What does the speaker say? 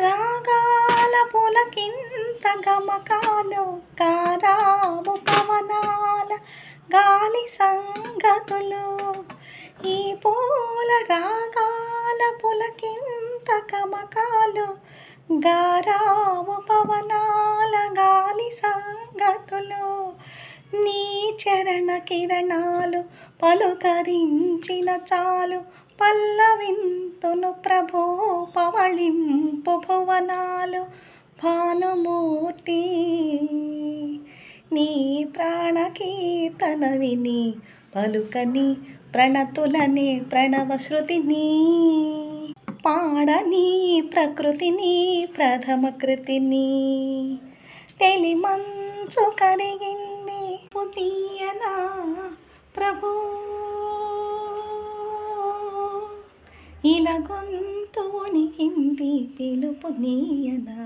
రాగాల పులకింత గమకాలు కారాము పవనాల గాలి సంగతులు. ఈ పూల రాగాల పులకింత గమకాలు గారాము పవనాల గాలి సంగతులు. నీ చరణ కిరణాలు పలుకరించిన చాలు పల్లవింతును ప్రభో పవళింపు భువనాలు భానుమూర్తి. నీ ప్రాణ కీర్తన విని పలుకని ప్రణతులని ప్రణవ శృతిని. పాడని ప్రకృతిని ప్రథమ కృతిని. తెలిమంచు కరిగింది పుతీయనా ప్రభు. ఇలా గొంతు హిందీ పిలుపు నీయనా